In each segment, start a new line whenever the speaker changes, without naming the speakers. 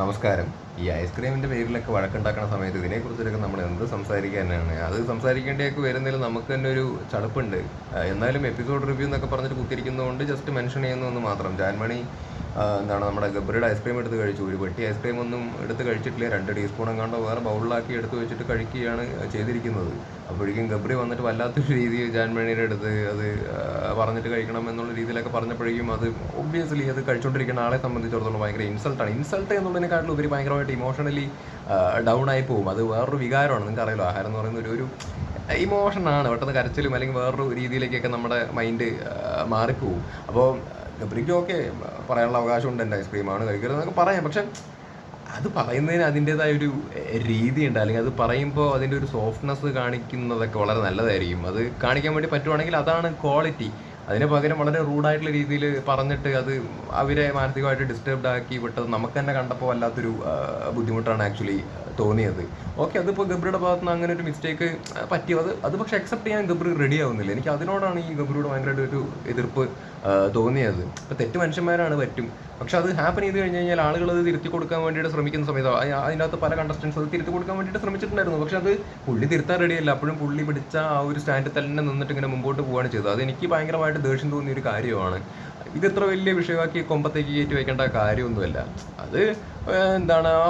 നമസ്കാരം. ഈ ഐസ്ക്രീമിന്റെ പേരിലൊക്കെ വഴക്കുണ്ടാക്കുന്ന സമയത്ത് ഇതിനെക്കുറിച്ചൊക്കെ നമ്മൾ എന്ത് സംസാരിക്കാനാണ് അത് സംസാരിക്കേണ്ടിയൊക്കെ വരുന്നതിൽ നമുക്ക് തന്നെ ഒരു ചടുപ്പുണ്ട്. എന്നാലും എപ്പിസോഡ് റിവ്യൂ എന്നൊക്കെ പറഞ്ഞിട്ട് കുത്തിരിക്കുന്നതുകൊണ്ട് ജസ്റ്റ് മെൻഷൻ ചെയ്യുന്നു മാത്രം. ജാൻമണി എന്താണ് നമ്മുടെ ഗബ്രിയുടെ ഐസ്ക്രീം എടുത്ത് കഴിച്ചു. ഒരു പെട്ടി ഐസ്ക്രീം ഒന്നും എടുത്ത് കഴിച്ചിട്ടില്ല. രണ്ട് ടീസ്പൂൺ എങ്ങാണ്ടോ വേറെ ബൗളിലാക്കി എടുത്ത് വെച്ചിട്ട് കഴിക്കുകയാണ് ചെയ്തിരിക്കുന്നത്. അപ്പോഴേക്കും ഗബ്രി വന്നിട്ട് വല്ലാത്തൊരു രീതിയിൽ ജാൻമേണിയുടെ അടുത്ത് അത് പറഞ്ഞിട്ട് കഴിക്കണം എന്നുള്ള രീതിയിലൊക്കെ പറഞ്ഞപ്പോഴേക്കും അത് ഒബ്വിയസ്ലി അത് കഴിച്ചുകൊണ്ടിരിക്കുന്ന ആളെ സംബന്ധിച്ചിടത്തോളം ഭയങ്കര ഇൻസൾട്ടാണ് ഇൻസൾട്ട് എന്നുള്ളതിനെക്കാട്ടിലും ഉപരി ഭയങ്കരമായിട്ട് ഇമോഷണലി ഡൗൺ ആയി പോകും. അത് വേറൊരു വികാരമാണ്. നിങ്ങൾക്ക് അറിയാലോ ആഹാരം എന്ന് പറയുന്ന ഒരു ഇമോഷനാണ് പെട്ടെന്ന് കരച്ചിലും അല്ലെങ്കിൽ വേറൊരു രീതിയിലേക്കൊക്കെ നമ്മുടെ മൈൻഡ് മാറിപ്പോവും. അപ്പോൾ ഗബ്രിക്ക് ഓക്കെ പറയാനുള്ള അവകാശമുണ്ട് എന്റെ ഐസ്ക്രീമാണ് കഴിക്കരുത് എന്നൊക്കെ പറയാം. പക്ഷെ അത് പറയുന്നതിന് അതിന്റെതായ ഒരു രീതിയുണ്ട്. അല്ലെങ്കിൽ അത് പറയുമ്പോൾ അതിന്റെ ഒരു സോഫ്റ്റ്നെസ് കാണിക്കുന്നതൊക്കെ വളരെ നല്ലതായിരിക്കും. അത് കാണിക്കാൻ വേണ്ടി പറ്റുവാണെങ്കിൽ അതാണ് ക്വാളിറ്റി അതിന് പകരം വളരെ റൂഡായിട്ടുള്ള രീതിയിൽ പറഞ്ഞിട്ട് അത് അവരെ മാനസികമായിട്ട് ഡിസ്റ്റർബ്ഡ് ആക്കി വിട്ടത് നമുക്ക് തന്നെ കണ്ടപ്പോൾ വല്ലാത്തൊരു ബുദ്ധിമുട്ടാണ് ആക്ച്വലി തോന്നിയത്. ഓക്കെ അതിപ്പോൾ ഗബ്രിയുടെ ഭാഗത്ത് നിന്ന് അങ്ങനെ ഒരു മിസ്റ്റേക്ക് പറ്റി അത് അത് പക്ഷെ അക്സെപ്റ്റ് ചെയ്യാൻ ഗബ്രി റെഡി ആവുന്നില്ല. എനിക്ക് അതിനോടാണ് ഈ ഗബ്രിയോട് ഭയങ്കരമായിട്ട് ഒരു എതിർപ്പ് തോന്നിയത്. ഇപ്പം തെറ്റ് മനുഷ്യന്മാരാണ് പറ്റും. പക്ഷെ അത് ഹാപ്പൻ ചെയ്ത് കഴിഞ്ഞ് കഴിഞ്ഞാൽ ആളുകൾ അത് തിരുത്തി കൊടുക്കാൻ വേണ്ടിയിട്ട് ശ്രമിക്കുന്ന സമയത്ത് അതിനകത്ത് പല കണ്ടസ്റ്റൻസ് അത് തിരുത്തി കൊടുക്കാൻ വേണ്ടിയിട്ട് ശ്രമിച്ചിട്ടുണ്ടായിരുന്നു. പക്ഷെ അത് പുള്ളി തിരുത്താൻ റെഡിയല്ല അപ്പോഴും പുള്ളി പിടിച്ച ആ ഒരു സ്റ്റാൻഡിൽ തന്നെ നിന്നിട്ട് ഇങ്ങനെ മുമ്പോട്ട് പോവുകയാണ് ചെയ്തത്. അത് എനിക്ക് ഭയങ്കരമായിട്ട് ദേഷ്യം തോന്നിയ ഒരു കാര്യമാണ്. ഇത് ഇത്ര വലിയ വിഷയമാക്കി കൊമ്പത്തേക്ക് കയറ്റി വെക്കേണ്ട കാര്യമൊന്നുമല്ല. അത് എന്താണ് ആ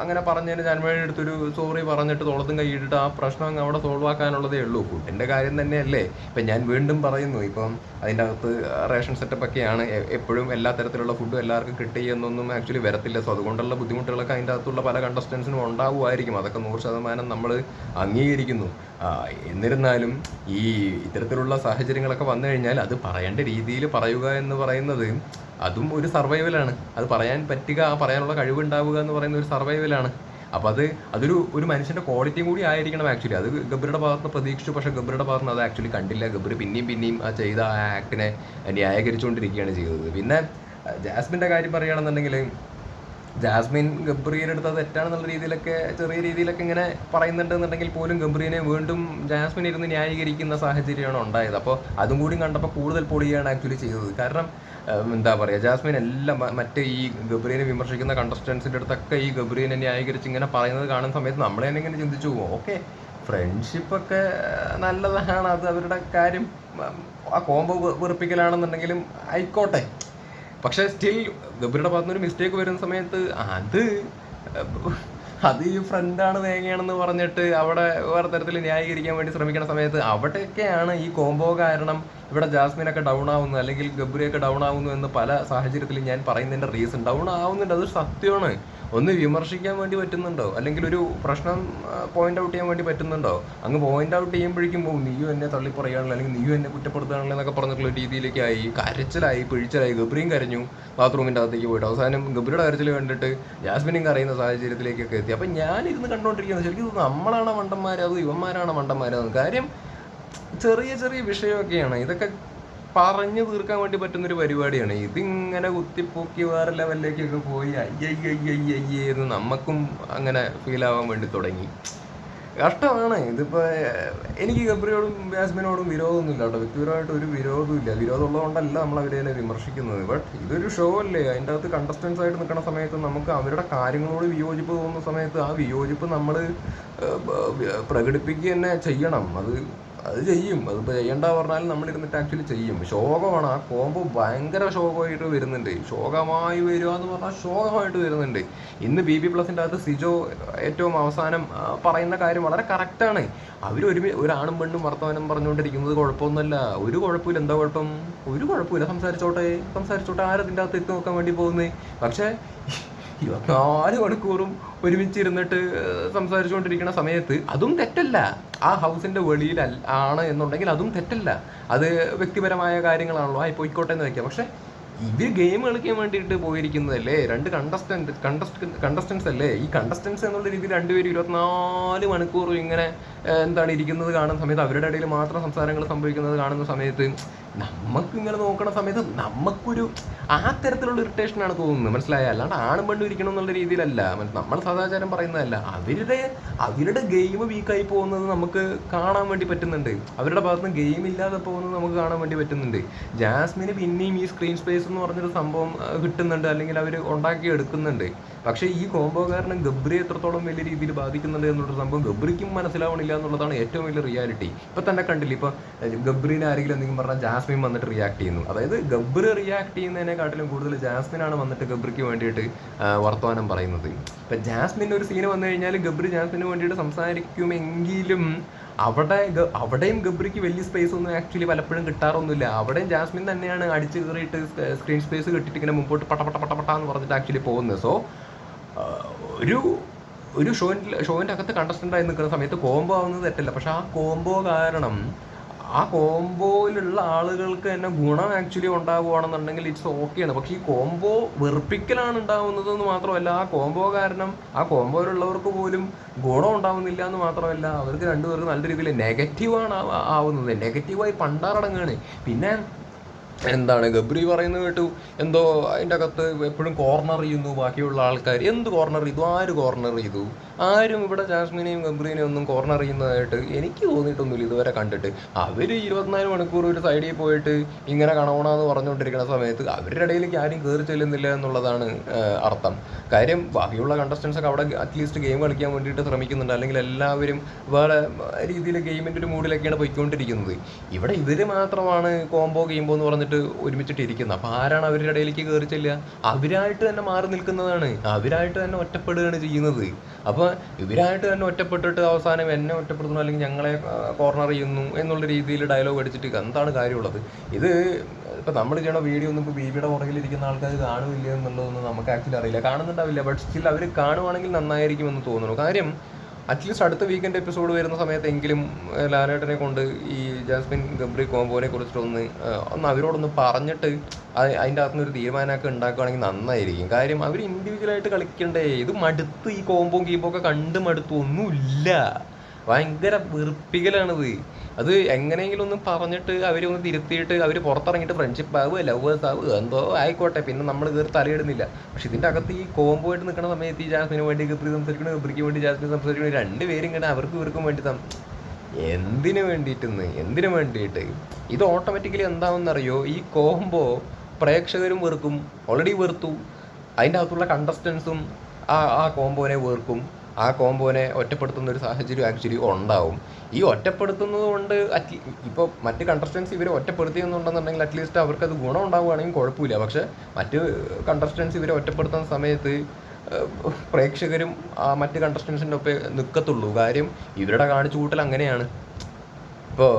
അങ്ങനെ പറഞ്ഞതിന് ജന്മയുടെ അടുത്തൊരു സോറി പറഞ്ഞിട്ട് തോളത്തും കൈയിട്ടിട്ട് ആ പ്രശ്നം അങ്ങ് അവിടെ സോൾവ് ആക്കാനുള്ളതേ ഉള്ളൂ. ഫുഡിന്റെ കാര്യം തന്നെയല്ലേ. ഇപ്പം ഞാൻ വീണ്ടും പറയുന്നു ഇപ്പം അതിന്റെ അകത്ത് റേഷൻ സെറ്റപ്പ് ഒക്കെയാണ് എപ്പോഴും എല്ലാ തരത്തിലുള്ള ഫുഡും എല്ലാവർക്കും കിട്ടിയെന്നൊന്നും ആക്ച്വലി വരത്തില്ല. സോ അതുകൊണ്ടുള്ള ബുദ്ധിമുട്ടുകളൊക്കെ അതിന്റെ അകത്തുള്ള പല കണ്ടസ്റ്റൻസിനും ഉണ്ടാവുമായിരിക്കും. അതൊക്കെ നൂറ് ശതമാനം നമ്മൾ അംഗീകരിക്കുന്നു. എന്നിരുന്നാലും ഈ ഇത്തരത്തിലുള്ള സാഹചര്യങ്ങളൊക്കെ വന്നു കഴിഞ്ഞാൽ അത് പറയേണ്ട രീതിയിൽ പറയുക എന്ന് പറയുന്നത് അതും ഒരു സർവൈവലാണ് അത് പറയാൻ പറ്റുക ആ പറയാനുള്ള കഴിവുണ്ടാവുക എന്ന് പറയുന്ന ഒരു സർവൈവലാണ് അപ്പോൾ അത് അതൊരു ഒരു മനുഷ്യന്റെ ക്വാളിറ്റിയും കൂടി ആയിരിക്കണം ആക്ച്വലി അത് ഗബ്രിയുടെ ഭാഗത്ത് പ്രതീക്ഷിച്ചു പക്ഷേ ഗബ്രിയുടെ ഭാഗത്ത് അത് ആക്ച്വലി കണ്ടില്ല. ഗബ്രി പിന്നെയും പിന്നെയും ആ ചെയ്ത ആ ആക്ടിനെ ന്യായീകരിച്ചുകൊണ്ടിരിക്കുകയാണ് ചെയ്തത്. പിന്നെ ജാസ്മിന്റെ കാര്യം പറയുകയാണെന്നുണ്ടെങ്കിൽ ജാസ്മിൻ ഗബ്രിയുടെ അടുത്ത് അത് തെറ്റാണെന്നുള്ള രീതിയിലൊക്കെ ചെറിയ രീതിയിലൊക്കെ ഇങ്ങനെ പറയുന്നുണ്ടെന്നുണ്ടെങ്കിൽ പോലും ഗബ്രീനെ വീണ്ടും ജാസ്മിൻ ഇരുന്ന് ന്യായീകരിക്കുന്ന സാഹചര്യമാണ് ഉണ്ടായത്. അപ്പോൾ അതും കൂടി കണ്ടപ്പോൾ കൂടുതൽ പൊളിയാണ് ആക്ച്വലി ചെയ്തത്. കാരണം എന്താ പറയുക ജാസ്മിൻ എല്ലാം മറ്റേ ഈ ഗബ്രീനെ വിമർശിക്കുന്ന കണ്ടസ്റ്റൻസിന്റെ അടുത്തൊക്കെ ഈ ഗബ്രീനെ ന്യായീകരിച്ച് ഇങ്ങനെ പറയുന്നത് കാണുന്ന സമയത്ത് നമ്മൾ തന്നെ ഇങ്ങനെ ചിന്തിച്ചു പോകും ഓക്കെ ഫ്രണ്ട്ഷിപ്പൊക്കെ നല്ലതാണ് അത് അവരുടെ കാര്യം. ആ കോംബോ വെറുപ്പിക്കലാണെന്നുണ്ടെങ്കിലും ആയിക്കോട്ടെ. പക്ഷെ സ്റ്റിൽ ഗബ്രിയുടെ ഭാഗത്തുനിന്ന് ഒരു മിസ്റ്റേക്ക് വരുന്ന സമയത്ത് അത് അത് ഈ ഫ്രണ്ടാണ് തേങ്ങയാണെന്ന് പറഞ്ഞിട്ട് അവിടെ വേറെ തരത്തിൽ ന്യായീകരിക്കാൻ വേണ്ടി ശ്രമിക്കുന്ന സമയത്ത് അവിടെയൊക്കെയാണ് ഈ കോംബോ കാരണം ഇവിടെ ജാസ്മിനൊക്കെ ഡൗൺ ആവുന്നു അല്ലെങ്കിൽ ഗബ്രിയൊക്കെ ഡൗൺ ആവുന്നു എന്ന് പല സാഹചര്യത്തിലും ഞാൻ പറയുന്നതിന്റെ റീസൺ ഡൗൺ ആവുന്നുണ്ട് അത് സത്യമാണ്. ഒന്ന് വിമർശിക്കാൻ വേണ്ടി പറ്റുന്നുണ്ടോ? അല്ലെങ്കിൽ ഒരു പ്രശ്നം പോയിന്റ് ഔട്ട് ചെയ്യാൻ വേണ്ടി പറ്റുന്നുണ്ടോ? അങ്ങ് പോയിന്റ് ഔട്ട് ചെയ്യുമ്പോഴേക്കും പോകും നീയും എന്നെ തള്ളി പറയുകയാണല്ലോ അല്ലെങ്കിൽ നീയും എന്നെ കുറ്റപ്പെടുത്തുകയാണല്ലോ എന്നൊക്കെ പറഞ്ഞിട്ടുള്ള രീതിയിലേക്കായി കരച്ചിലായി പിഴിച്ചിലായി ഗബ്രിയും കരഞ്ഞു ബാത്റൂമിന്റെ അകത്തേക്ക് പോയിട്ട്. അവസാനം ഗബ്രിയുടെ കരച്ചിൽ കണ്ടിട്ട് ജാസ്മിനും കരയുന്ന സാഹചര്യത്തിലേക്കൊക്കെ എത്തി. അപ്പം ഞാനിരുന്ന് കണ്ടുകൊണ്ടിരിക്കുന്നത് ശരിക്കും നമ്മളാണ് മണ്ടന്മാർ അത് ഇവന്മാരാണ് മണ്ടന്മാരെന്ന് കാര്യം ചെറിയ ചെറിയ വിഷയമൊക്കെയാണ്. ഇതൊക്കെ പറഞ്ഞു തീർക്കാൻ വേണ്ടി പറ്റുന്ന ഒരു പരിപാടിയാണ്. ഇതിങ്ങനെ കുത്തിപ്പൊക്കി വേറെ ലെവലിലേക്കൊക്കെ പോയി അയ്യയ്യയ്യയ്യേ എന്ന് നമുക്കും അങ്ങനെ ഫീൽ ആവാൻ വേണ്ടി തുടങ്ങി. കഷ്ടമാണ്. ഇതിപ്പോ ഏഹ്, എനിക്ക് ഗബ്രിയോടും ജാസ്മിനോടും വിരോധമൊന്നുമില്ല കേട്ടോ. വ്യക്തിപരമായിട്ട് ഒരു വിരോധം ഇല്ല വിരോധം ഉള്ളതുകൊണ്ടല്ല നമ്മൾ അവരെ വിമർശിക്കുന്നത്. ബട്ട് ഇതൊരു ഷോ അല്ലേ? അതിന്റെ അകത്ത് കണ്ടസ്റ്റൻസ് ആയിട്ട് നിൽക്കുന്ന സമയത്ത് നമുക്ക് അവരുടെ കാര്യങ്ങളോട് വിയോജിപ്പ് തോന്നുന്ന സമയത്ത് ആ വിയോജിപ്പ് നമ്മൾ പ്രകടിപ്പിക്കുക തന്നെ ചെയ്യണം. അത് അത് ചെയ്യും. അതിപ്പോൾ ചെയ്യണ്ട നമ്മൾ ഇരുന്നിട്ട് ആക്ച്വലി ചെയ്യും. ശോകമാണ്. ആ കോമ്പ് ഭയങ്കര ശോകമായിട്ട് വരുന്നുണ്ട്. ശോകമായി വരിക എന്ന് പറഞ്ഞാൽ ശോകമായിട്ട് വരുന്നുണ്ട്. ഇന്ന് ബി ബി പ്ലസിന്റെ അകത്ത് സിജോ ഏറ്റവും അവസാനം പറയുന്ന കാര്യം വളരെ കറക്റ്റാണ് അവർ ഒരു ഒരാണും പെണ്ണും വർത്തമാനം പറഞ്ഞുകൊണ്ടിരിക്കുന്നത് കുഴപ്പമൊന്നുമല്ല. ഒരു കുഴപ്പമില്ല. എന്താ കുഴപ്പം? ഒരു കുഴപ്പമില്ല. സംസാരിച്ചോട്ടെ. സംസാരിച്ചോട്ടെ. ആരതിന്റെ അകത്ത് എത്തി നോക്കാൻ വേണ്ടി പോകുന്നത് പക്ഷേ ഇരുപത്തിനാല് മണിക്കൂറും ഒരുമിച്ചിരുന്നിട്ട് സംസാരിച്ചുകൊണ്ടിരിക്കുന്ന സമയത്ത് അതും തെറ്റല്ല. ആ ഹൗസിന്റെ വെളിയിൽ ആണ് എന്നുണ്ടെങ്കിൽ അതും തെറ്റല്ല. അത് വ്യക്തിപരമായ കാര്യങ്ങളാണല്ലോ. ആയി പോയിക്കോട്ടെ എന്ന് വെക്കാം. പക്ഷെ ഇവർ ഗെയിം കളിക്കാൻ വേണ്ടിയിട്ട് പോയിരിക്കുന്നതല്ലേ? രണ്ട് കണ്ടസ്റ്റന്റ് കണ്ടസ്റ്റ് കണ്ടസ്റ്റൻസ് അല്ലേ? ഈ കണ്ടസ്റ്റൻസ് എന്നുള്ള രീതിയിൽ രണ്ടുപേരും ഇരുപത്തിനാല് മണിക്കൂറും ഇങ്ങനെ എന്താണ് ഇരിക്കുന്നത് കാണുന്ന സമയത്ത് അവരുടെ ഇടയിൽ മാത്രം സംസാരങ്ങൾ സംഭവിക്കുന്നത് കാണുന്ന സമയത്ത് നമുക്ക് ഇങ്ങനെ നോക്കണ സമയത്ത് നമുക്കൊരു ആ തരത്തിലുള്ള ഇറിറ്റേഷൻ ആണ് തോന്നുന്നത്. മനസ്സിലായ? അല്ലാണ്ട് ആണും പെണ്ണും ഇരിക്കണം എന്നുള്ള രീതിയിലല്ല. നമ്മൾ സദാചാരം പറയുന്നതല്ല. അവരുടെ അവരുടെ ഗെയിം വീക്കായി പോകുന്നത് നമുക്ക് കാണാൻ വേണ്ടി പറ്റുന്നുണ്ട്. അവരുടെ ഭാഗത്തുനിന്ന് ഗെയിം ഇല്ലാതെ പോകുന്നത് നമുക്ക് കാണാൻ വേണ്ടി പറ്റുന്നുണ്ട്. ജാസ്മിന് പിന്നെയും ഈ സ്ക്രീൻ സ്പേസ് എന്ന് പറഞ്ഞൊരു സംഭവം കിട്ടുന്നുണ്ട്. അല്ലെങ്കിൽ അവർ ഉണ്ടാക്കി എടുക്കുന്നുണ്ട്. പക്ഷേ ഈ കോംബോ കാരണം ഗബ്രി എത്രത്തോളം വലിയ രീതിയിൽ ബാധിക്കുന്നുണ്ട് എന്നുള്ള സംഭവം ഗബ്രിക്കും മനസ്സിലാവണില്ല എന്നുള്ളതാണ് ഏറ്റവും വലിയ റിയാലിറ്റി ഇപ്പൊ തന്നെ കണ്ടില്ല? ഇപ്പൊ ഗബ്രീനെ ആരെങ്കിലും എന്തെങ്കിലും പറഞ്ഞാൽ ജാസ്മിൻ വന്നിട്ട് റിയാക്ട് ചെയ്യുന്നു. അതായത് ഗബ്ബർ റിയാക്ട് ചെയ്യുന്നതിനെക്കാട്ടിലും കൂടുതൽ ജാസ്മിനാണ് വന്നിട്ട് ഗബ്രിക്ക് വേണ്ടിയിട്ട് വർത്തമാനം പറയുന്നത്. ഇപ്പൊ ജാസ്മിന്റെ ഒരു സീന് വന്നു കഴിഞ്ഞാൽ ഗബ്ബർ ജാസ്മിന് വേണ്ടിയിട്ട് സംസാരിക്കുമെങ്കിലും അവിടെ അവിടെയും ഗബ്രിക്ക് വലിയ സ്പേസ് ഒന്നും ആക്ച്വലി പലപ്പോഴും കിട്ടാറൊന്നുമില്ല. അവിടെയും ജാസ്മിൻ തന്നെയാണ് അടിച്ചു കയറിയിട്ട് സ്ക്രീൻ സ്പേസ് കിട്ടിയിട്ട് ഇങ്ങനെ മുമ്പോട്ട് പട്ട പട്ട പട്ട പട്ട എന്ന് പറഞ്ഞിട്ട് ആക്ച്വലി പോകുന്നത്. സോ ഒരു ഒരു ഷോയിന്റെ ഷോയിന്റെ അകത്ത് കണ്ടസ്റ്റന്റായി നിൽക്കുന്ന സമയത്ത് കോംബോ ആവുന്നത് തെറ്റല്ല. പക്ഷെ ആ കോംബോ കാരണം ആ കോംബോയിലുള്ള ആളുകൾക്ക് തന്നെ ഗുണം ആക്ച്വലി ഉണ്ടാവുകയാണെന്നുണ്ടെങ്കിൽ ഇറ്റ്സ് ഓക്കെയാണ് പക്ഷേ ഈ കോംബോ വെറുപ്പിക്കലാണ് ഉണ്ടാവുന്നത് എന്ന് മാത്രമല്ല ആ കോംബോ കാരണം ആ കോംബോയിലുള്ളവർക്ക് പോലും ഗുണം ഉണ്ടാവുന്നില്ല എന്ന് മാത്രമല്ല അവർക്ക് രണ്ടുപേർക്ക് നല്ല രീതിയിൽ നെഗറ്റീവാണ് ആവുന്നത്. നെഗറ്റീവായി പണ്ടാറടങ്ങാണ്. പിന്നെ എന്താണ്? ഗബ്രി പറയുന്നത് കേട്ടു. എന്തോ അതിന്റെ അകത്ത് എപ്പോഴും കോർണർ ചെയ്യുന്നു ബാക്കിയുള്ള ആൾക്കാർ എന്ത് കോർണർ ചെയ്തു ആര് കോർണർ ചെയ്തു? ആരും ഇവിടെ ജാസ്മിനെയും ഗബ്രീനെയും ഒന്നും കോർണർ ചെയ്യുന്നതായിട്ട് എനിക്ക് തോന്നിയിട്ടൊന്നുമില്ല ഇതുവരെ കണ്ടിട്ട്. അവർ ഇരുപത്തിനാല് മണിക്കൂർ ഒരു സൈഡിൽ പോയിട്ട് ഇങ്ങനെ കണവണമെന്ന് പറഞ്ഞുകൊണ്ടിരിക്കുന്ന സമയത്ത് അവരുടെ ഇടയിലേക്ക് ആരും കയറി ചെല്ലുന്നില്ല എന്നുള്ളതാണ് അർത്ഥം. കാര്യം ബാക്കിയുള്ള കണ്ടസ്റ്റൻസ് ഒക്കെ അവിടെ അറ്റ്ലീസ്റ്റ് ഗെയിം കളിക്കാൻ വേണ്ടിയിട്ട് ശ്രമിക്കുന്നുണ്ട്. അല്ലെങ്കിൽ എല്ലാവരും വേറെ രീതിയിൽ ഗെയിമിന്റെ ഒരു മൂഡിലൊക്കെയാണ് പോയിക്കൊണ്ടിരിക്കുന്നത്. ഇവിടെ ഇവർ മാത്രമാണ് കോംബോ ഗെയിംബോ എന്ന് പറഞ്ഞിട്ട് ഒരുമിച്ചിട്ട് ഇരിക്കുന്നത് അപ്പോൾ ആരാണ് അവരുടെ ഇടയിലേക്ക് കയറി ചെല്ലുക? അവരായിട്ട് തന്നെ മാറി നിൽക്കുന്നതാണ്. അവരായിട്ട് തന്നെ ഒറ്റപ്പെടുകയാണ് ചെയ്യുന്നത്. അപ്പോൾ ഇവരായിട്ട് തന്നെ ഒറ്റപ്പെട്ടിട്ട് അവസാനം എന്നെ ഒറ്റപ്പെടുത്തുന്നു അല്ലെങ്കിൽ ഞങ്ങളെ കോർണർ ചെയ്യുന്നു എന്നുള്ള രീതിയിൽ ഡയലോഗ് അടിച്ചിട്ട് എന്താണ് കാര്യമുള്ളത്? ഇത് ഇപ്പം നമ്മൾ ചെയ്യണ വീഡിയോ ഒന്നും ഇപ്പോൾ ബീബിയുടെ പുറകിലിരിക്കുന്ന ആൾക്കാർ കാണുമില്ല എന്നുള്ളതൊന്നും നമുക്ക് ആക്ച്വലി അറിയില്ല. കാണുന്നുണ്ടാവില്ല. ബട്ട് സ്റ്റിൽ അവർ കാണുവാണെങ്കിൽ നന്നായിരിക്കുമെന്ന് തോന്നുന്നു. കാര്യം അറ്റ്ലീസ്റ്റ് അടുത്ത വീക്കെൻഡ് എപ്പിസോഡ് വരുന്ന സമയത്തെങ്കിലും ലാലേട്ടനെ കൊണ്ട് ഈ ജാസ്മിൻ ഗബ്രി കോംബോനെ കുറിച്ചിട്ടൊന്ന് ഒന്ന് അവരോടൊന്ന് പറഞ്ഞിട്ട് അത് അതിന്റെ അകത്തുനിന്ന് ഒരു തീരുമാനമൊക്കെ ഉണ്ടാക്കുകയാണെങ്കിൽ നന്നായിരിക്കും. കാര്യം അവർ ഇൻഡിവിജ്വലായിട്ട് കളിക്കണ്ടേ? ഇത് മടുത്ത് ഈ കോംബോ ഗീമ്പോ ഒക്കെ കണ്ട് മടുത്തു ഒന്നുമില്ല ഭയങ്കര വെറുപ്പിക്കലാണിത് അത് എങ്ങനെയെങ്കിലും ഒന്ന് പറഞ്ഞിട്ട് അവർ ഒന്ന് തിരുത്തിയിട്ട് അവർ പുറത്തിറങ്ങിയിട്ട് ഫ്രണ്ട്ഷിപ്പ് ആവുക ലവേഴ്സ് ആവുക എന്തോ ആയിക്കോട്ടെ. പിന്നെ നമ്മൾ കയറി തലയിടുന്നില്ല. പക്ഷെ ഇതിന്റെ അകത്ത് ഈ കോംബോ ആയിട്ട് നിൽക്കുന്ന സമയത്ത് ഈ ജാസ്മിന് വേണ്ടി ഗബ്രി സംസാരിക്കണം ഗബ്രിക്ക് വേണ്ടി ജാസ്മിൻ സംസാരിക്കണം രണ്ടുപേരും ഇങ്ങനെ അവർക്കും ഇവർക്കും വേണ്ടി എന്തിനു വേണ്ടിയിട്ടെന്ന്? എന്തിനു വേണ്ടിയിട്ട്? ഇത് ഓട്ടോമാറ്റിക്കലി എന്താണെന്നറിയോ ഈ കോംബോ പ്രേക്ഷകരും വെറുക്കും ഓൾറെഡി വെറുത്തു. അതിന്റെ അകത്തുള്ള കണ്ടസ്റ്റൻസും ആ ആ കോംബോനെ വെറുക്കും. ആ കോമ്പോനെ ഒറ്റപ്പെടുത്തുന്ന ഒരു സാഹചര്യം ആക്ച്വലി ഉണ്ടാവും. ഈ ഒറ്റപ്പെടുത്തുന്നത് കൊണ്ട് അറ്റ് ഇപ്പോൾ മറ്റ് കണ്ടസ്റ്റൻസ് ഇവരെ ഒറ്റപ്പെടുത്തിയെന്നുണ്ടെന്നുണ്ടെങ്കിൽ അറ്റ്ലീസ്റ്റ് അവർക്ക് അത് ഗുണം ഉണ്ടാവുകയാണെങ്കിൽ കുഴപ്പമില്ല. പക്ഷേ മറ്റ് കണ്ടസ്റ്റൻസ് ഇവരെ ഒറ്റപ്പെടുത്തുന്ന സമയത്ത് പ്രേക്ഷകരും ആ മറ്റ് കണ്ടസ്റ്റൻസിന്റെ ഒപ്പം നിൽക്കത്തുള്ളൂ കാര്യം ഇവരുടെ കാണിച്ചു കൂട്ടൽ അങ്ങനെയാണ്. ഇപ്പോൾ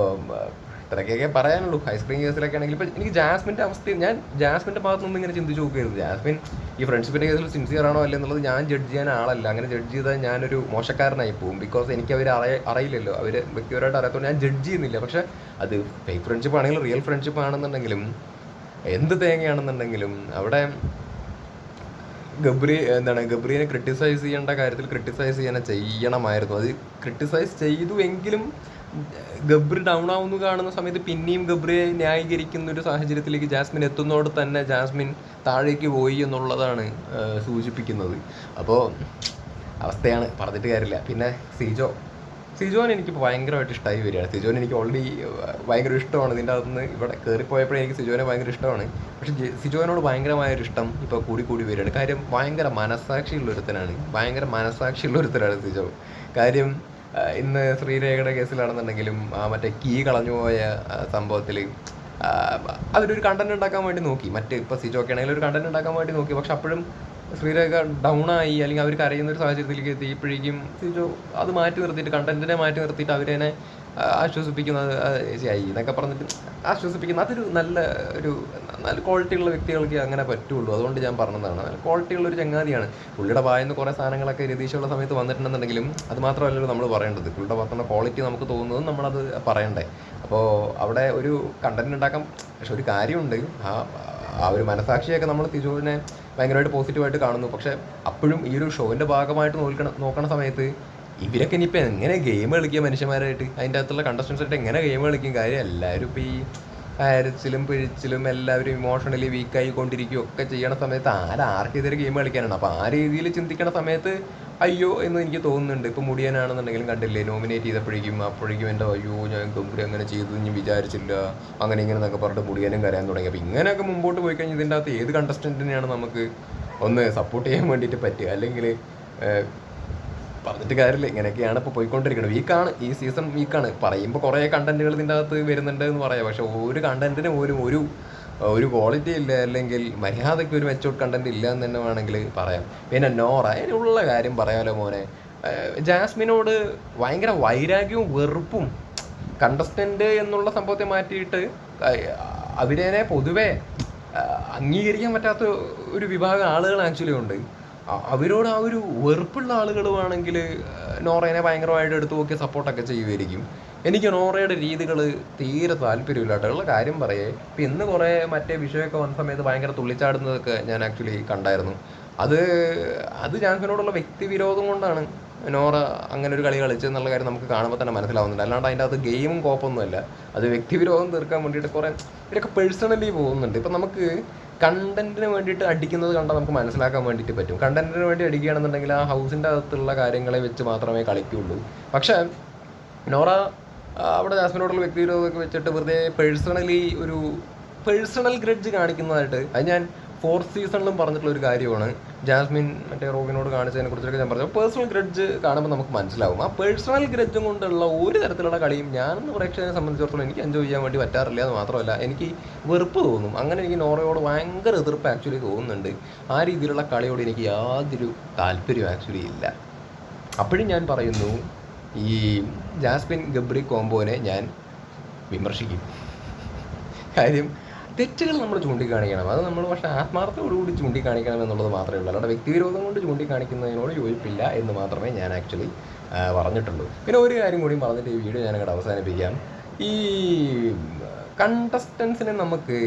ഇത്രയൊക്കെ പറയാനുള്ളൂ. ഐസ്ക്രീം കേസിലൊക്കെ ആണെങ്കിൽ ഇപ്പം എനിക്ക് ജാസ്മിന്റെ അവസ്ഥ ഞാൻ ജാസ്മിന്റെ ഭാഗത്തു നിന്ന് ഇങ്ങനെ ചിന്തിച്ച് നോക്കുകയായിരുന്നു ജാസ്മിൻ ഈ ഫ്രണ്ട്ഷിപ്പിന്റെ കേസിൽ സിൻസിയർ ആണോ അല്ലേ എന്നുള്ളത് ഞാൻ ജഡ്ജ് ചെയ്യാൻ ആളല്ല. അങ്ങനെ ജഡ്ജ് ചെയ്താൽ ഞാനൊരു മോശക്കാരനായി പോകും. ബിക്കോസ് എനിക്ക് അവർ അറിയ അറിയില്ലല്ലോ. അവർ വ്യക്തിപരമായിട്ട് അറിയാത്തതുകൊണ്ട് ഞാൻ ജഡ്ജ് ചെയ്യുന്നില്ല. പക്ഷെ അത് ഫേക്ക് ഫ്രണ്ട്ഷിപ്പ് ആണെങ്കിലും റിയൽ ഫ്രണ്ട്ഷിപ്പ് ആണെന്നുണ്ടെങ്കിലും എന്ത് തേങ്ങയാണെന്നുണ്ടെങ്കിലും അവിടെ ഗബ്രി എന്താണ് ഗബ്രീനെ ക്രിട്ടിസൈസ് ചെയ്യേണ്ട കാര്യത്തിൽ ക്രിട്ടിസൈസ് ചെയ്യാൻ ചെയ്യണമായിരുന്നു. അത് ക്രിട്ടിസൈസ് ചെയ്തു എങ്കിലും ഗബ്രി ഡൗൺ ആവുന്നു കാണുന്ന സമയത്ത് പിന്നെയും ഗബ്രിയെ ന്യായീകരിക്കുന്ന ഒരു സാഹചര്യത്തിലേക്ക് ജാസ്മിൻ എത്തുന്നതോട് തന്നെ ജാസ്മിൻ താഴേക്ക് പോയി എന്നുള്ളതാണ് സൂചിപ്പിക്കുന്നത്. അപ്പോൾ അവസ്ഥയാണ്. പറഞ്ഞിട്ട് കാര്യമില്ല. പിന്നെ സിജോ. സിജോൻ എനിക്ക് ഭയങ്കരമായിട്ട് ഇഷ്ടമായി വരികയാണ്. സിജോൻ എനിക്ക് ഓൾറെഡി ഭയങ്കര ഇഷ്ടമാണ്. ഇതിന്റെ അകത്തുനിന്ന് ഇവിടെ കയറിപ്പോയപ്പോഴേ എനിക്ക് സിജോനെ ഭയങ്കര ഇഷ്ടമാണ്. പക്ഷേ സിജോനോട് ഭയങ്കരമായൊരു ഇഷ്ടം ഇപ്പോൾ കൂടി കൂടി വരികയാണ്. കാര്യം ഭയങ്കര മനസാക്ഷിയുള്ള ഒരുത്തനാണ് ഭയങ്കര മനസാക്ഷിയുള്ള ഒരുത്തനാണ് സിജോ. കാര്യം ഇന്ന് ശ്രീരേഖയുടെ കേസിലാണെന്നുണ്ടെങ്കിലും മറ്റേ കീ കളഞ്ഞുപോയ സംഭവത്തിൽ അതിലൊരു കണ്ടന്റ് ഉണ്ടാക്കാൻ വേണ്ടി നോക്കി. മറ്റ് ഇപ്പോൾ സിജോ ആണെങ്കിലും ഒരു കണ്ടന്റ് ഉണ്ടാക്കാൻ വേണ്ടി നോക്കി. പക്ഷെ അപ്പോഴും ശ്രീരേഖ ഡൗൺ ആയി അല്ലെങ്കിൽ അവർ കരയുന്ന ഒരു സാഹചര്യത്തിലേക്ക് എത്തിയപ്പോഴേക്കും സിജോ അത് മാറ്റി നിർത്തിയിട്ട് കണ്ടന്റിനെ മാറ്റി നിർത്തിയിട്ട് അവരെ ആശ്വസിപ്പിക്കുന്നത് ആ, ശരിയായി എന്നൊക്കെ പറഞ്ഞിട്ട് ആശ്വസിപ്പിക്കുന്ന അതൊരു നല്ല ഒരു നല്ല ക്വാളിറ്റി ഉള്ള വ്യക്തികൾക്ക് അങ്ങനെ പറ്റുള്ളൂ. അതുകൊണ്ട് ഞാൻ പറഞ്ഞതാണ് നല്ല ക്വാളിറ്റി ഉള്ള ഒരു ചങ്ങാതിയാണ്. പുള്ളിയുടെ വായന്ന് കുറേ സാധനങ്ങളൊക്കെ രതീഷുള്ള സമയത്ത് വന്നിട്ടുണ്ടെന്നുണ്ടെങ്കിലും അത് മാത്രമല്ലല്ലോ നമ്മൾ പറയേണ്ടത്. പുള്ളിയുടെ പറഞ്ഞ ക്വാളിറ്റി നമുക്ക് തോന്നുന്നതും നമ്മളത് പറയണ്ടേ. അപ്പോൾ അവിടെ ഒരു കണ്ടന്റ് ഉണ്ടാക്കാൻ പക്ഷെ ഒരു കാര്യമുണ്ട്. ആ ആ ഒരു മനസാക്ഷിയൊക്കെ നമ്മൾ തിജോവിനെ ഭയങ്കരമായിട്ട് പോസിറ്റീവായിട്ട് കാണുന്നു. പക്ഷെ അപ്പോഴും ഈ ഒരു ഷോവിന്റെ ഭാഗമായിട്ട് നോക്കണ നോക്കണ സമയത്ത് ഇവരൊക്കെ ഇനിയിപ്പോൾ എങ്ങനെ ഗെയിം കളിക്കുക മനുഷ്യന്മാരായിട്ട്? അതിന്റെ അകത്തുള്ള കണ്ടസ്റ്റൻസ് ആയിട്ട് എങ്ങനെ ഗെയിം കളിക്കും? കാര്യം എല്ലാവരും ഇപ്പോൾ ഈ പാരച്ചിലും പിഴിച്ചിലും എല്ലാവരും ഇമോഷണലി വീക്കായി കൊണ്ടിരിക്കുകയും ഒക്കെ ചെയ്യണ സമയത്ത് ആര് ആർക്കെതിരെ ഗെയിം കളിക്കാനാണ്? അപ്പോൾ ആ രീതിയിൽ ചിന്തിക്കണ സമയത്ത് അയ്യോ എന്ന് എനിക്ക് തോന്നുന്നുണ്ട്. ഇപ്പോൾ മുടിയനാണെന്നുണ്ടെങ്കിലും കണ്ടില്ലേ നോമിനേറ്റ് ചെയ്തപ്പോഴേക്കും അപ്പോഴേക്കും എന്റെ അയ്യോ ഞാൻ ഗംഭീര അങ്ങനെ ചെയ്തു ഞാൻ വിചാരിച്ചില്ല. അങ്ങനെ ഇങ്ങനെ എന്നൊക്കെ പറഞ്ഞിട്ട് മുടിയനും കരയാൻ തുടങ്ങി. അപ്പോൾ ഇങ്ങനെയൊക്കെ മുമ്പോട്ട് പോയി കഴിഞ്ഞാൽ ഇതിന്റെ അകത്ത് ഏത് കണ്ടസ്റ്റന്റിനെയാണ് നമുക്ക് ഒന്ന് സപ്പോർട്ട് ചെയ്യാൻ വേണ്ടിയിട്ട് പറ്റുക? അല്ലെങ്കിൽ പറഞ്ഞിട്ട് കാര്യമില്ല. ഇങ്ങനെയൊക്കെയാണ് ഇപ്പോൾ പോയിക്കൊണ്ടിരിക്കുന്നത്. വീക്കാണ് ഈ സീസൺ വീക്കാണ് പറയുമ്പോൾ കുറേ കണ്ടന്റുകൾ ഇതിന്റെ അകത്ത് വരുന്നുണ്ട് എന്ന് പറയാം. പക്ഷേ ഒരു കണ്ടന്റിന് പോലും ഒരു ഒരു ക്വാളിറ്റി ഇല്ല. അല്ലെങ്കിൽ മര്യാദയ്ക്ക് ഒരു മെച്ചൂർഡ് കണ്ടന്റ് ഇല്ല എന്ന് തന്നെ വേണമെങ്കിൽ പറയാം. പിന്നെ നോറ അതിനുള്ള കാര്യം പറയാമല്ലോ മോനെ? ജാസ്മിനോട് ഭയങ്കര വൈരാഗ്യവും വെറുപ്പും കണ്ടസ്റ്റന്റ് എന്നുള്ള സംഭവത്തെ മാറ്റിയിട്ട് അവരേനെ പൊതുവെ അംഗീകരിക്കാൻ പറ്റാത്ത ഒരു വിഭാഗം ആളുകൾ ആക്ച്വലി ഉണ്ട്. അവരോട് ആ ഒരു വെറുപ്പുള്ള ആളുകളുമാണെങ്കിൽ നോറേനെ ഭയങ്കരമായിട്ട് എടുത്തു നോക്കി സപ്പോർട്ടൊക്കെ ചെയ്യുമായിരിക്കും എനിക്ക് നോറയുടെ രീതികൾ തീരെ താല്പര്യമില്ലാട്ടുള്ള കാര്യം പറയേ. ഇപ്പം ഇന്ന് കുറേ മറ്റേ വിഷയമൊക്കെ വന്ന സമയത്ത് ഭയങ്കര തുള്ളിച്ചാടുന്നതൊക്കെ ഞാൻ ആക്ച്വലി കണ്ടായിരുന്നു. അത് അത് ജാൻസിനോടുള്ള വ്യക്തിവിരോധം കൊണ്ടാണ് നോറ അങ്ങനെ ഒരു കളി കളിച്ചെന്നുള്ള കാര്യം നമുക്ക് കാണുമ്പോൾ തന്നെ മനസ്സിലാവുന്നുണ്ട്. അല്ലാണ്ട് അതിന്റെ അത് ഗെയിമും കോപ്പൊന്നുമല്ല. അത് വ്യക്തിവിരോധം തീർക്കാൻ വേണ്ടിയിട്ട് കുറേ ഇവരൊക്കെ പേഴ്സണലി പോകുന്നുണ്ട്. ഇപ്പം നമുക്ക് കണ്ടന്റിന് വേണ്ടിയിട്ട് അടിക്കുന്നത് കണ്ടാൽ നമുക്ക് മനസ്സിലാക്കാൻ വേണ്ടിയിട്ട് പറ്റും. കണ്ടന്റിന് വേണ്ടി അടിക്കുകയാണെന്നുണ്ടെങ്കിൽ ആ ഹൗസിന്റെ അകത്തുള്ള കാര്യങ്ങളെ വെച്ച് മാത്രമേ കളിക്കുള്ളൂ. പക്ഷേ നോറ അവിടെ ജാസ്മിനോടുള്ള വ്യക്തിവിരോധമൊക്കെ വെച്ചിട്ട് വെറുതെ പേഴ്സണലി ഒരു പേഴ്സണൽ ഗ്രഡ്ജ് കാണിക്കുന്നതായിട്ട് അത് ഞാൻ ഫോർത്ത് സീസണിലും പറഞ്ഞിട്ടുള്ള ഒരു കാര്യമാണ്. ജാസ്മിൻ മറ്റേ റോബിനോട് കാണിച്ചതിനെ കുറിച്ചൊക്കെ ഞാൻ പറഞ്ഞു. പേഴ്സണൽ ഗ്രഡ്ജ് കാണുമ്പോൾ നമുക്ക് മനസ്സിലാവും. ആ പേഴ്സണൽ ഗ്രഡ്ജും കൊണ്ടുള്ള ഒരു തരത്തിലുള്ള കളിയും ഞാനെന്ന് പ്രേക്ഷകനെ സംബന്ധിച്ചിടത്തോളം എനിക്ക് എൻജോയ് ചെയ്യാൻ വേണ്ടി പറ്റാറില്ല എന്ന് മാത്രമല്ല എനിക്ക് വെറുപ്പ് തോന്നും. അങ്ങനെ എനിക്ക് നോറയോട് ഭയങ്കര എതിർപ്പ് ആക്ച്വലി തോന്നുന്നുണ്ട്. ആ രീതിയിലുള്ള കളിയോട് എനിക്ക് യാതൊരു താല്പര്യം ആക്ച്വലി ഇല്ല. അപ്പോഴും ഞാൻ പറയുന്നു ഈ ജാസ്മിൻ ഗബ്രി കോംബോനെ ഞാൻ വിമർശിക്കും. കാര്യം തെറ്റുകൾ നമ്മൾ ചൂണ്ടിക്കാണിക്കണം. അത് നമ്മൾ പക്ഷേ ആത്മാർത്ഥത്തോടുകൂടി ചൂണ്ടിക്കാണിക്കണം എന്നുള്ളത് മാത്രമേ ഉള്ളൂ. അല്ലാതെ വ്യക്തിവിരോധം കൊണ്ട് ചൂണ്ടിക്കാണിക്കുന്നതിനോട് യോജിപ്പില്ല എന്ന് മാത്രമേ ഞാൻ ആക്ച്വലി പറഞ്ഞിട്ടുള്ളൂ. പിന്നെ ഒരു കാര്യം കൂടി പറഞ്ഞിട്ട് ഈ വീഡിയോ ഞാൻ അങ്ങോട്ട് അവസാനിപ്പിക്കാം. ഈ കണ്ടസ്റ്റൻസിനെ നമുക്ക്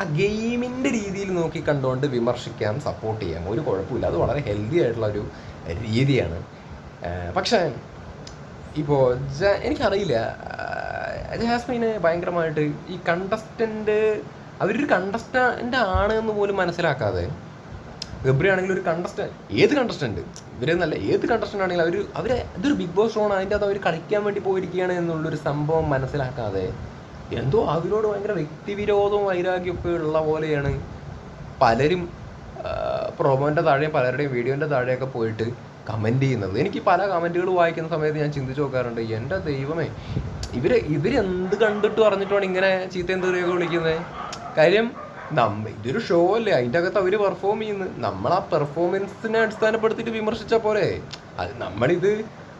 ആ ഗെയിമിന്റെ രീതിയിൽ നോക്കി കണ്ടുകൊണ്ട് വിമർശിക്കാം സപ്പോർട്ട് ചെയ്യാം. ഒരു കുഴപ്പമില്ല. അത് വളരെ ഹെൽത്തി ആയിട്ടുള്ള ഒരു രീതിയാണ്. പക്ഷേ ഇപ്പോൾ എനിക്കറിയില്ല. ജാസ്മിന് ഭയങ്കരമായിട്ട് ഈ കണ്ടസ്റ്റന്റ് അവരൊരു കണ്ടസ്റ്റന്റ് ആണ് എന്ന് പോലും മനസ്സിലാക്കാതെ ഗബ്രി ആണെങ്കിൽ ഒരു കണ്ടസ്റ്റൻ ഏത് കണ്ടസ്റ്റന്റ് ഇവരെന്നല്ല ഏത് കണ്ടസ്റ്റന്റ് ആണെങ്കിലും അവർ അവർ ഇതൊരു ബിഗ് ബോസ് ഷോ ആണ്. അതിന്റെ അത് അവർ കളിക്കാൻ വേണ്ടി പോയിരിക്കുകയാണ് എന്നുള്ളൊരു സംഭവം മനസ്സിലാക്കാതെ എന്തോ അവരോട് ഭയങ്കര വ്യക്തിവിരോധവും വൈരാഗ്യമൊക്കെ ഉള്ള പോലെയാണ് പലരും പ്രൊമോന്റെ താഴെ പലരുടെയും വീഡിയോന്റെ താഴെയൊക്കെ പോയിട്ട് കമന്റ് ചെയ്യുന്നത്. എനിക്ക് പല കമന്റുകൾ വായിക്കുന്ന സമയത്ത് ഞാൻ ചിന്തിച്ച് നോക്കാറുണ്ട് എന്റെ ദൈവമേ ഇവർ ഇവരെന്ത് കണ്ടിട്ട് പറഞ്ഞിട്ടാണ് ഇങ്ങനെ ചീത്തയും തെറിയൊക്കെ വിളിക്കുന്നത് കാര്യം നമ്മ ഇതൊരു ഷോ അല്ലേ? അതിന്റെ അകത്ത് അവർ പെർഫോം ചെയ്യുന്നു നമ്മൾ ആ പെർഫോമൻസിനെ അടിസ്ഥാനപ്പെടുത്തിയിട്ട് വിമർശിച്ചാൽ പോരെ? അത് നമ്മളിത്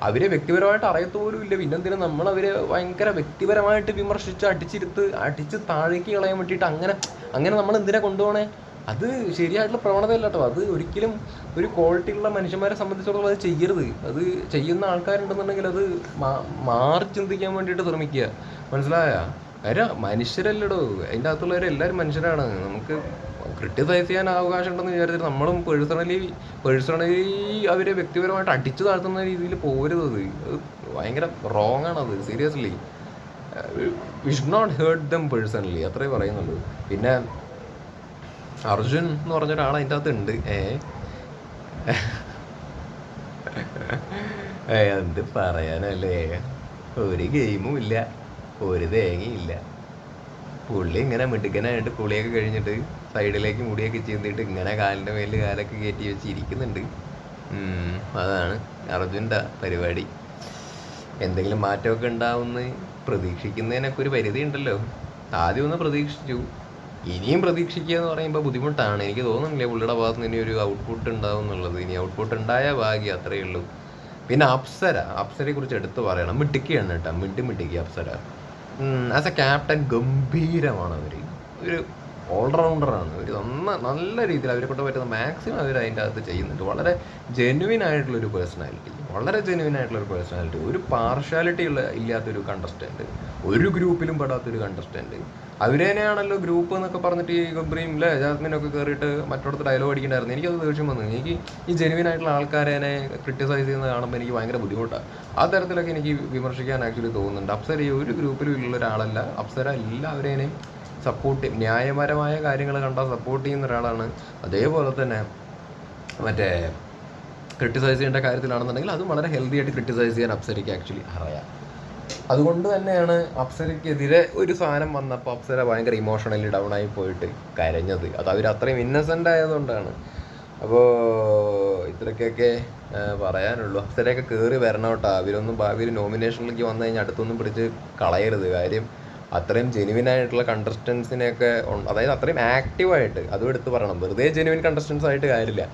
അവരെ വ്യക്തിപരമായിട്ട് അറിയത്തോലും ഇല്ല. പിന്നെന്തിനും നമ്മൾ അവരെ ഭയങ്കര വ്യക്തിപരമായിട്ട് വിമർശിച്ച് അടിച്ചിരുത്ത് അടിച്ച് താഴേക്ക് കളയാൻ വേണ്ടിയിട്ട് അങ്ങനെ അങ്ങനെ നമ്മൾ എന്തിനാ കൊണ്ടുപോകണേ അത് ശരിയായിട്ടുള്ള പ്രവണതയല്ല കേട്ടോ അത് ഒരിക്കലും ഒരു ക്വാളിറ്റി ഉള്ള മനുഷ്യന്മാരെ സംബന്ധിച്ചിടത്തോളം അത് ചെയ്യരുത്. അത് ചെയ്യുന്ന ആൾക്കാരുണ്ടെന്നുണ്ടെങ്കിൽ അത് മാറി ചിന്തിക്കാൻ വേണ്ടിയിട്ട് ശ്രമിക്കുക. മനസ്സിലായ? കാര്യം മനുഷ്യരല്ലടോ. അതിന്റെ അകത്തുള്ളവർ എല്ലാവരും മനുഷ്യരാണ്. നമുക്ക് ക്രിട്ടിസൈസ് ചെയ്യാൻ അവകാശം ഉണ്ടെന്ന് വിചാരിച്ചിട്ട് നമ്മളും പേഴ്സണലി പേഴ്സണലി അവരെ വ്യക്തിപരമായിട്ട് അടിച്ചു താഴ്ത്തുന്ന രീതിയിൽ പോരുത് അത്. അത് ഭയങ്കര റോങ് ആണത് seriously we should not hurt them personally അത്രേ പറയുന്നുള്ളൂ. പിന്നെ അർജുൻ എന്ന് പറഞ്ഞ ഒരാൾ അതിന്റെ അകത്ത് ഉണ്ട് ഏ, എന്ത് പറയാനല്ലേ? ഒരു ഗെയിമും ഇല്ല. ഒരു തേങ്ങയും ഇല്ല പുള്ളി ഇങ്ങനെ മിടുക്കനായിട്ട് കുളിയൊക്കെ കഴിഞ്ഞിട്ട് സൈഡിലേക്ക് മുടിയൊക്കെ ചീന്തിട്ട് ഇങ്ങനെ കാലിന്റെ മേലിൽ കാലൊക്കെ കയറ്റി വെച്ച് ഇരിക്കുന്നുണ്ട്. അതാണ് അർജുന്റെ പരിപാടി. എന്തെങ്കിലും മാറ്റമൊക്കെ ഉണ്ടാവുമെന്ന് പ്രതീക്ഷിക്കുന്നതിനൊക്കെ ഒരു പരിധി ഉണ്ടല്ലോ. ആദ്യം ഒന്ന് പ്രതീക്ഷിച്ചു. ഇനിയും പ്രതീക്ഷിക്കുക എന്ന് പറയുമ്പോൾ ബുദ്ധിമുട്ടാണ്. എനിക്ക് തോന്നുന്നില്ല പുള്ളിയുടെ ഭാഗത്ത് നിന്ന് ഒരു ഔട്ട്പുട്ട് ഉണ്ടാവും എന്നുള്ളത്. ഇനി ഔട്ട്പുട്ട് ഉണ്ടായ ഭാഗ്യം അത്രയേ ഉള്ളൂ. പിന്നെ അപ്സര. അപ്സരയെ കുറിച്ച് എടുത്തു പറയണം. മിടുക്കിയാണ് കേട്ടോ. മിഡി മിടുക്കി അപ്സര. ആസ് എ ക്യാപ്റ്റൻ ഗംഭീരമാണ് അവർ ഒരു ഓൾറൗണ്ടറാണ് ഒരു നന്ന നല്ല രീതിയിൽ അവരെ കൊണ്ട് പറ്റുന്ന മാക്സിമം അവർ അതിന്റെ അകത്ത് ചെയ്യുന്നുണ്ട്. വളരെ ജെനുവിൻ ആയിട്ടുള്ളൊരു പേഴ്സണാലിറ്റി വളരെ ജെനുവിൻ ആയിട്ടുള്ളൊരു പേഴ്സണാലിറ്റി ഒരു പാർഷ്യാലിറ്റി ഉള്ള ഇല്ലാത്തൊരു കണ്ടസ്റ്റന്റ് ഒരു ഗ്രൂപ്പിലും പെടാത്തൊരു കണ്ടസ്റ്റന്റ് അവരേനെയാണല്ലോ ഗ്രൂപ്പ് എന്നൊക്കെ പറഞ്ഞിട്ട് ഈ ഗബ്രീം അല്ലേ ജാസ്മിനൊക്കെ കയറിയിട്ട് മറ്റോടത്ത് ഡയലോഗ് അടിക്കണ്ടായിരുന്നു. എനിക്കത് ദേഷ്യം വന്നു. എനിക്ക് ഈ ജെനുവിൻ ആയിട്ടുള്ള ആൾക്കാരെ ക്രിട്ടിസൈസ് ചെയ്യുന്നത് കാണുമ്പോൾ എനിക്ക് ഭയങ്കര ബുദ്ധിമുട്ടാണ് ആ തരത്തിലൊക്കെ എനിക്ക് വിമർശിക്കാൻ ആക്ച്വലി തോന്നുന്നുണ്ട്. അപ്സര ഈ ഒരു ഗ്രൂപ്പിലും ഉള്ള ഒരാളല്ല. അപ്സര എല്ലാവരേനെയും സപ്പോർട്ട് ന്യായപരമായ കാര്യങ്ങൾ കണ്ടാൽ സപ്പോർട്ട് ചെയ്യുന്ന ഒരാളാണ്. അതേപോലെ തന്നെ മറ്റേ ക്രിട്ടിസൈസ് ചെയ്യേണ്ട കാര്യത്തിലാണെന്നുണ്ടെങ്കിൽ അതും വളരെ ഹെൽത്തി ആയിട്ട് ക്രിട്ടിസൈസ് ചെയ്യാൻ അപ്സരയ്ക്ക് ആക്ച്വലി അറിയാം. അതുകൊണ്ട് തന്നെയാണ് അപ്സരയ്ക്കെതിരെ ഒരു സാധനം വന്നപ്പോൾ അപ്സര ഭയങ്കര ഇമോഷണലി ഡൗൺ ആയി പോയിട്ട് കരഞ്ഞത്. അത് അവർ അത്രയും ഇന്നസെന്റ് ആയതുകൊണ്ടാണ്. അപ്പോൾ ഇത്രയ്ക്കൊക്കെ പറയാനുള്ളൂ. അപ്സരയൊക്കെ കയറി വരണം കേട്ടോ അവരൊന്നും ഭാവിയിൽ നോമിനേഷനിലേക്ക് വന്നു കഴിഞ്ഞാൽ അടുത്തൊന്നും പിടിച്ച് കളയരുത്. കാര്യം അത്രയും ജെനുവിൻ ആയിട്ടുള്ള കണ്ടസ്റ്റൻസിനെയൊക്കെ അതായത് അത്രയും ആക്റ്റീവായിട്ട് അതും എടുത്ത് പറയണം. വെറുതെ ജെനുവിൻ കണ്ടസ്റ്റൻസ് ആയിട്ട് കാര്യമില്ല.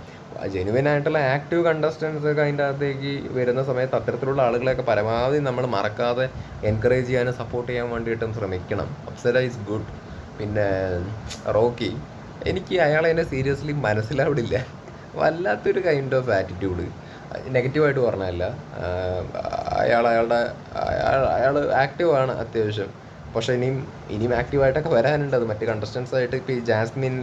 ജെനുവിൻ ആയിട്ടുള്ള ആക്റ്റീവ് കണ്ടസ്റ്റൻസ് ഒക്കെ അതിന്റെ അകത്തേക്ക് വരുന്ന സമയത്ത് അത്തരത്തിലുള്ള ആളുകളെയൊക്കെ പരമാവധി നമ്മൾ മറക്കാതെ എൻകറേജ് ചെയ്യാനും സപ്പോർട്ട് ചെയ്യാൻ വേണ്ടിയിട്ടും ശ്രമിക്കണം. അപ്സര ഇസ് ഗുഡ് പിന്നെ റോക്കി എനിക്ക് അയാളെ എന്നെ സീരിയസ്ലി മനസ്സിലാവിടില്ല വല്ലാത്തൊരു കൈൻഡ് ഓഫ് ആറ്റിറ്റ്യൂഡ് നെഗറ്റീവായിട്ട് പറഞ്ഞതല്ല അയാൾ അയാളുടെ അയാൾ അയാൾ ആക്റ്റീവാണ് അത്യാവശ്യം. പക്ഷേ ഇനിയും ഇനിയും ആക്റ്റീവായിട്ടൊക്കെ വരാനുണ്ട്. അത് മറ്റ് കണ്ടസ്റ്റൻസ് ആയിട്ട് ഇപ്പോൾ ഈ ജാസ്മിൻ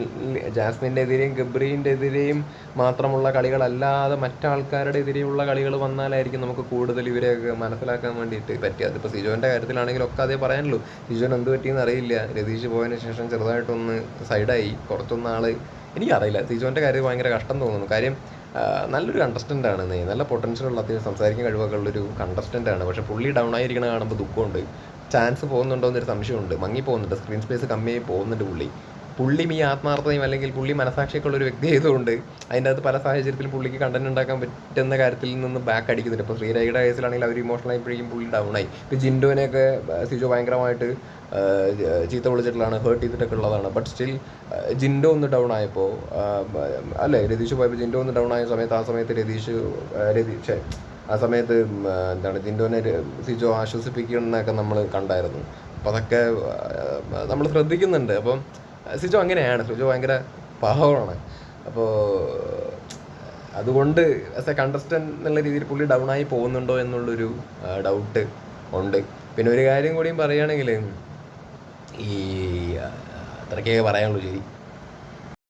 ജാസ്മിന്റെ എതിരെയും ഗബ്രീന്റെ എതിരെയും മാത്രമുള്ള കളികളല്ലാതെ മറ്റാൾക്കാരുടെ എതിരെയുള്ള കളികൾ വന്നാലായിരിക്കും നമുക്ക് കൂടുതൽ ഇവരെയൊക്കെ മനസ്സിലാക്കാൻ വേണ്ടിയിട്ട് പറ്റുക അതിപ്പോൾ സിജോന്റെ കാര്യത്തിലാണെങ്കിലും ഒക്കെ അതേ പറയാനുള്ളൂ. സിജോൻ എന്ത് പറ്റിയെന്ന് അറിയില്ല. രതീഷ് പോയതിനു ശേഷം ചെറുതായിട്ടൊന്ന് സൈഡായി കുറച്ചൊന്നാൾ എനിക്കറിയില്ല. സിജോന്റെ കാര്യം ഭയങ്കര കഷ്ടം തോന്നുന്നു. കാര്യം നല്ലൊരു കണ്ടസ്റ്റന്റ് ആണ് നല്ല പൊട്ടൻഷ്യൽ ഉള്ള അത്യാവശ്യം സംസാരിക്കാൻ കഴിവൊക്കെ ഉള്ളൊരു കണ്ടസ്റ്റന്റ് ആണ്. പക്ഷെ പുള്ളി ഡൗൺ ആയിരിക്കണ കാണുമ്പോൾ ദുഃഖമുണ്ട്. ചാൻസ് പോകുന്നുണ്ടോ എന്നൊരു സംശയമുണ്ട്. മങ്ങി പോകുന്നുണ്ട്. സ്ക്രീൻ സ്പേസ് കമ്മിയായി പോകുന്നുണ്ട് പുള്ളി. പുള്ളിയും ഈ ആത്മാർത്ഥതയും അല്ലെങ്കിൽ പുള്ളി മനസാക്ഷിയൊക്കെ ഒരു വ്യക്തി ആയതുകൊണ്ട് അതിന്റെ അകത്ത് പല സാഹചര്യത്തിലും പുള്ളിക്ക് കണ്ടന്റ് ഉണ്ടാക്കാൻ പറ്റുന്ന കാര്യത്തിൽ നിന്ന് ബാക്ക് അടിക്കുന്നുണ്ട്. ഇപ്പോൾ ശ്രീരൈയുടെ കേസിലാണെങ്കിൽ അവർ ഇമോഷണൽ ആയപ്പോഴേക്കും പുള്ളി ഡൗൺ ആയി. ഇപ്പോൾ ജിൻഡോനെയൊക്കെ ആ, സിജോ ഭയങ്കരമായിട്ട് ചീത്ത വിളിച്ചിട്ടുള്ളതാണ് ഹേർട്ട് ചെയ്തിട്ടൊക്കെ ഉള്ളതാണ്. ബട്ട് സ്റ്റിൽ ജിൻഡോ ഒന്ന് ഡൗൺ ആയപ്പോൾ അല്ലേ രതീഷ് പോയപ്പോൾ ജിൻഡോ ഒന്ന് ഡൗൺ ആയ സമയത്ത് ആ സമയത്ത് രതീഷ് രതീഷ് ആ സമയത്ത് എന്താണ് ജിൻഡോനെ സിജോ ആശ്വസിപ്പിക്കുന്നൊക്കെ നമ്മൾ കണ്ടായിരുന്നു. അപ്പോൾ അതൊക്കെ നമ്മൾ ശ്രദ്ധിക്കുന്നുണ്ട്. അപ്പം സിജോ അങ്ങനെയാണ്. സിജോ ഭയങ്കര പാവമാണ്. അപ്പോൾ അതുകൊണ്ട് ആസ് എ കണ്ടസ്റ്റന്റ് എന്നുള്ള രീതിയിൽ പുള്ളി ഡൗൺ ആയി പോകുന്നുണ്ടോ എന്നുള്ളൊരു ഡൗട്ട് ഉണ്ട്. പിന്നെ ഒരു കാര്യം കൂടിയും പറയുകയാണെങ്കിൽ ഈ അത്രയ്ക്കേ പറയാനുള്ളൂ ശരി.